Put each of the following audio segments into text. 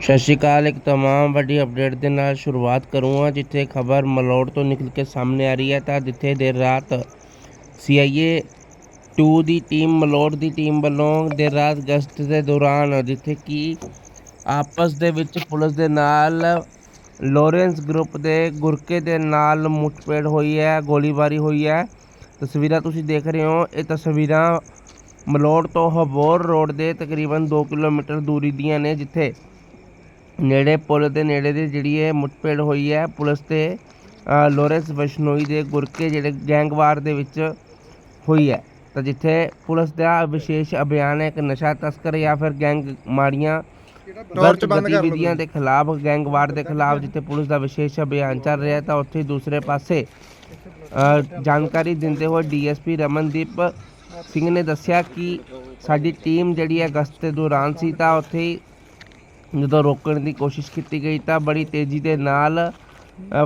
ਸਤਿ ਸ਼੍ਰੀ ਅਕਾਲ, ਇੱਕ ਤਮਾਮ ਵੱਡੀ ਅਪਡੇਟ ਦੇ ਨਾਲ ਸ਼ੁਰੂਆਤ ਕਰੂੰਗਾ, ਜਿੱਥੇ ਖਬਰ ਮਲੋੜ ਤੋਂ ਨਿਕਲ ਕੇ ਸਾਹਮਣੇ ਆ ਰਹੀ ਹੈ। ਤਾਂ ਜਿੱਥੇ ਦੇਰ ਰਾਤ ਸੀਆਈਏ 2 ਦੀ ਟੀਮ ਮਲੋੜ ਦੀ ਟੀਮ ਵੱਲੋਂ ਦੇਰ ਰਾਤ ਗਸ਼ਤ ਦੇ ਦੌਰਾਨ, ਜਿੱਥੇ ਕਿ ਆਪਸ ਦੇ ਵਿੱਚ ਪੁਲਿਸ ਦੇ ਨਾਲ ਲੋਰੈਂਸ ਗਰੁੱਪ ਦੇ ਗੁਰਕੇ ਦੇ ਨਾਲ ਮੁੱਠਭੇੜ ਹੋਈ ਹੈ, ਗੋਲੀਬਾਰੀ ਹੋਈ ਹੈ। ਤਸਵੀਰਾਂ ਤੁਸੀਂ ਦੇਖ ਰਹੇ ਹੋ। ਇਹ ਤਸਵੀਰਾਂ ਮਲੋੜ ਤੋਂ ਹਬੋਰ ਰੋਡ ਦੇ ਤਕਰੀਬਨ 2 ਕਿਲੋਮੀਟਰ ਦੂਰੀ ਦੀਆਂ ਨੇ, ਜਿੱਥੇ ਨੇੜੇ ਪੁਲ ਦੇ ਨੇੜੇ ਦੀ ਜਿਹੜੀ ਇਹ ਮੁੱਠਭੇੜ ਹੋਈ ਹੈ ਪੁਲਿਸ ਤੇ ਲੋਰੈਂਸ ਬਸ਼ਨੋਈ ਦੇ ਗੁਰਕੇ ਜਿਹੜੇ ਗੈਂਗਵਾਰ ਦੇ ਵਿੱਚ ਹੋਈ ਹੈ। ਤਾਂ ਜਿੱਥੇ ਪੁਲਿਸ ਦਾ ਵਿਸ਼ੇਸ਼ ਅਭਿਆਨ ਹੈ ਇੱਕ ਨਸ਼ਾ ਤਸਕਰ ਜਾਂ ਫਿਰ ਗੈਂਗ ਮਾੜੀਆਂ ਗਲਤ ਗਤੀਵਿਧੀਆਂ ਦੇ ਖਿਲਾਫ ਗੈਂਗਵਾਰ ਦੇ ਖਿਲਾਫ ਜਿੱਥੇ ਪੁਲਿਸ ਦਾ ਵਿਸ਼ੇਸ਼ ਅਭਿਆਨ ਚੱਲ ਰਿਹਾ ਤਾਂ ਉੱਥੇ ਦੂਸਰੇ ਪਾਸੇ ਜਾਣਕਾਰੀ ਦਿੰਦੇ ਹੋਏ ਡੀਐਸਪੀ ਰਮਨਦੀਪ ਸਿੰਘ ਨੇ ਦੱਸਿਆ ਕਿ ਸਾਡੀ ਟੀਮ ਜਿਹੜੀ ਹੈ ਗਸ਼ਤ ਦੇ ਦੌਰਾਨ ਸੀ ਤਾਂ ਉੱਥੇ ਜਦੋਂ ਰੋਕਣ ਦੀ ਕੋਸ਼ਿਸ਼ ਕੀਤੀ ਗਈ ਤਾਂ ਬੜੀ ਤੇਜ਼ੀ ਦੇ ਨਾਲ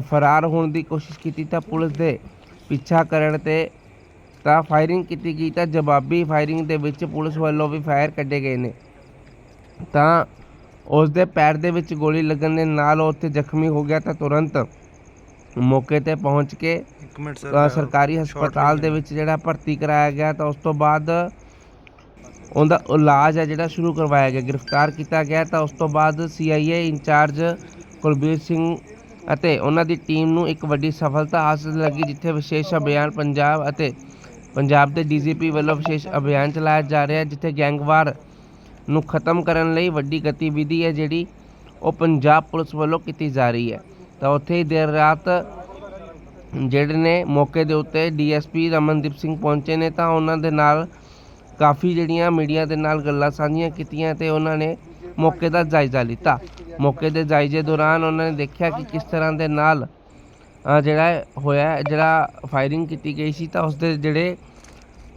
ਫਰਾਰ ਹੋਣ ਦੀ ਕੋਸ਼ਿਸ਼ ਕੀਤੀ ਤਾਂ ਪੁਲਿਸ ਦੇ ਪਿੱਛਾ ਕਰਨ ਤੇ ਤਾਂ ਫਾਇਰਿੰਗ ਕੀਤੀ ਗਈ ਤਾਂ ਜਵਾਬੀ ਫਾਇਰਿੰਗ ਦੇ ਵਿੱਚ ਪੁਲਿਸ ਵੱਲੋਂ ਵੀ ਫਾਇਰ ਕੱਢੇ ਗਏ ਨੇ। ਤਾਂ ਉਸ ਦੇ ਪੈਰ ਦੇ ਵਿੱਚ ਗੋਲੀ ਲੱਗਣ ਦੇ ਨਾਲ ਉਹ ਉੱਥੇ ਜ਼ਖਮੀ ਹੋ ਗਿਆ ਤਾਂ ਤੁਰੰਤ ਮੌਕੇ ਤੇ ਪਹੁੰਚ ਕੇ ਸਰਕਾਰੀ ਹਸਪਤਾਲ ਦੇ ਵਿੱਚ ਜਿਹੜਾ ਭਰਤੀ ਕਰਾਇਆ ਗਿਆ ਤਾਂ ਉਸ ਤੋਂ ਬਾਅਦ ਉਹਦਾ ਇਲਾਜ ਹੈ ਜਿਹੜਾ ਸ਼ੁਰੂ ਕਰਵਾਇਆ ਗਿਆ, ਗ੍ਰਿਫਤਾਰ ਕੀਤਾ ਗਿਆ ਤਾਂ ਉਸ ਤੋਂ ਬਾਅਦ ਸੀਆਈਏ ਇੰਚਾਰਜ ਕੁਲਬੀਰ ਸਿੰਘ ਅਤੇ ਉਹਨਾਂ ਦੀ ਟੀਮ ਨੂੰ ਇੱਕ ਵੱਡੀ ਸਫਲਤਾ ਹਾਸਲ ਲੱਗੀ, ਜਿੱਥੇ ਵਿਸ਼ੇਸ਼ ਅਭਿਆਨ ਪੰਜਾਬ ਅਤੇ ਪੰਜਾਬ ਦੇ ਡੀਜੀਪੀ ਵੱਲੋਂ ਵਿਸ਼ੇਸ਼ ਅਭਿਆਨ ਚਲਾਇਆ ਜਾ ਰਿਹਾ ਹੈ, ਜਿੱਥੇ ਗੈਂਗਵਾਰ ਨੂੰ ਖਤਮ ਕਰਨ ਲਈ ਵੱਡੀ ਗਤੀਵਿਧੀ ਹੈ ਜਿਹੜੀ ਉਹ ਪੰਜਾਬ ਪੁਲਿਸ ਵੱਲੋਂ ਕੀਤੀ ਜਾ ਰਹੀ ਹੈ। ਤਾਂ ਉੱਥੇ ਹੀ ਦੇਰ ਰਾਤ ਜਿਹੜੇ ਨੇ ਮੌਕੇ ਦੇ ਉੱਤੇ ਡੀਐਸਪੀ ਰਮਨਦੀਪ ਸਿੰਘ ਪਹੁੰਚੇ ਨੇ ਤਾਂ ਉਹਨਾਂ ਦੇ ਨਾਲ ਕਾਫੀ ਜਿਹੜੀਆਂ ਮੀਡੀਆ ਦੇ ਨਾਲ ਗੱਲਾਂ ਸਾਂਝੀਆਂ ਕੀਤੀਆਂ ਤੇ ਉਹਨਾਂ ਨੇ ਮੌਕੇ ਦਾ ਜਾਇਜ਼ਾ ਲਿੱਤਾ। ਮੌਕੇ ਦੇ ਜਾਇਜ਼ੇ ਦੌਰਾਨ ਉਹਨਾਂ ਨੇ ਦੇਖਿਆ ਕਿ ਕਿਸ ਤਰ੍ਹਾਂ ਦੇ ਨਾਲ ਜਿਹੜਾ ਹੋਇਆ, ਜਿਹੜਾ ਫਾਇਰਿੰਗ ਕੀਤੀ ਗਈ ਸੀ ਤਾਂ ਉਸ ਦੇ ਜਿਹੜੇ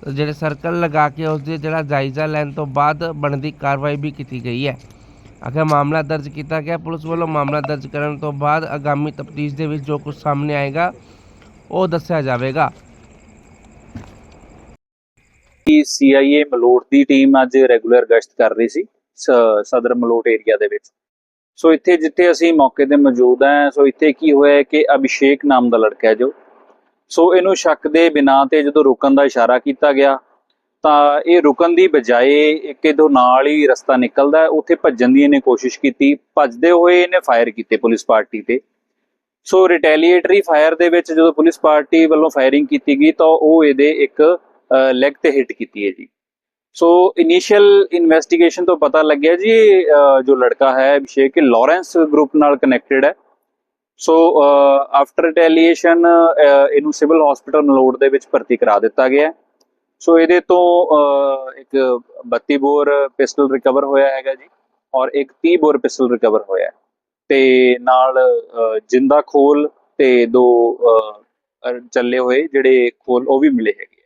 ਜਿਹੜੇ ਸਰਕਲ ਲਗਾ ਕੇ ਉਸ ਦੇ ਜਿਹੜਾ ਜਾਇਜ਼ਾ ਲੈਣ ਤੋਂ ਬਾਅਦ ਬਣਦੀ ਕਾਰਵਾਈ ਵੀ ਕੀਤੀ ਗਈ ਹੈ। ਅਗਰ ਮਾਮਲਾ ਦਰਜ ਕੀਤਾ ਗਿਆ, ਪੁਲਿਸ ਵੱਲੋਂ ਮਾਮਲਾ ਦਰਜ ਕਰਨ ਤੋਂ ਬਾਅਦ ਆਗਾਮੀ ਤਫਤੀਸ਼ ਦੇ ਵਿੱਚ ਜੋ ਕੁਝ ਸਾਹਮਣੇ ਆਏਗਾ, ਉਹ ਦੱਸਿਆ ਜਾਵੇਗਾ ਕਿ ਸੀਆਈਏ ਮਲੋਟ ਦੀ ਟੀਮ ਅੱਜ ਰੈਗੂਲਰ ਗਸ਼ਤ ਕਰ ਰਹੀ ਸੀ ਸਦਰ ਮਲੋਟ ਏਰੀਆ ਦੇ ਵਿੱਚ। ਸੋ ਇੱਥੇ ਜਿੱਥੇ ਅਸੀਂ ਮੌਕੇ ਤੇ ਮੌਜੂਦ ਹਾਂ ਸੋ ਇੱਥੇ ਕੀ ਹੋਇਆ ਕਿ ਅਭਿਸ਼ੇਕ ਨਾਮ ਦਾ ਲੜਕਾ ਹੈ ਜੋ। ਸੋ ਇਹਨੂੰ ਸ਼ੱਕ ਦੇ ਬਿਨਾਂ ਤੇ ਜਦੋਂ ਰੁਕਣ ਦਾ ਇਸ਼ਾਰਾ ਕੀਤਾ ਗਿਆ, ਤਾਂ ਇਹ ਰੁਕਣ ਦੀ ਬਜਾਏ ਇੱਕ ਇਹਦੋਂ ਨਾਲ ਹੀ ਰਸਤਾ ਨਿਕਲਦਾ ਹੈ। ਉੱਥੇ ਭੱਜਣ ਦੀ ਇਹਨੇ ਕੋਸ਼ਿਸ਼ ਕੀਤੀ, ਭੱਜਦੇ ਹੋਏ ਇਹਨੇ ਫਾਇਰ ਕੀਤੇ ਪੁਲਿਸ ਪਾਰਟੀ ਤੇ। ਸੋ ਰਿਟੈਲੀਏਟਰੀ ਫਾਇਰ ਦੇ ਵਿੱਚ ਜਦੋਂ ਪੁਲਿਸ ਪਾਰਟੀ ਵੱਲੋਂ ਫਾਇਰਿੰਗ ਕੀਤੀ ਗਈ, ਤਾਂ ਉਹ ਇਹਦੇ ਇੱਕ ਲੈਗ ਤੇ ਹਿੱਟ ਕੀਤੀ ਹੈ ਜੀ। ਸੋ ਇਨੀਸ਼ੀਅਲ ਇਨਵੈਸਟੀਗੇਸ਼ਨ ਤੋਂ ਪਤਾ ਲੱਗਿਆ ਜੀ ਜੋ ਲੜਕਾ ਹੈ, ਅਭਿਸ਼ੇਕ ਇਹ ਲਾਰੈਂਸ ਗਰੁੱਪ ਨਾਲ ਕਨੈਕਟਡ ਹੈ। ਸੋ ਆਫਟਰ ਰਿਟੈਲੀਏਸ਼ਨ ਇਹਨੂੰ ਸਿਵਲ ਹਸਪੀਟਲ ਮਲੋੜ ਦੇ ਵਿੱਚ ਭਰਤੀ ਕਰਾ ਦਿੱਤਾ ਗਿਆ ਸੋ ਇਹਦੇ ਤੋਂ ਇੱਕ 32 ਬੋਰ ਪਿਸਟਲ ਰਿਕਵਰ ਹੋਇਆ ਹੈਗਾ ਜੀ, ਔਰ ਇੱਕ 30 ਬੋਰ ਪਿਸਟਲ ਰਿਕਵਰ ਹੋਇਆ ਹੈ। ਤੇ ਨਾਲ ਜਿੰਦਾ ਖੋਲ ਤੇ ਦੋ ਚੱਲੇ ਹੋਏ ਜਿਹੜੇ ਖੋਲ ਉਹ ਵੀ ਮਿਲੇ ਹੈਗੇ।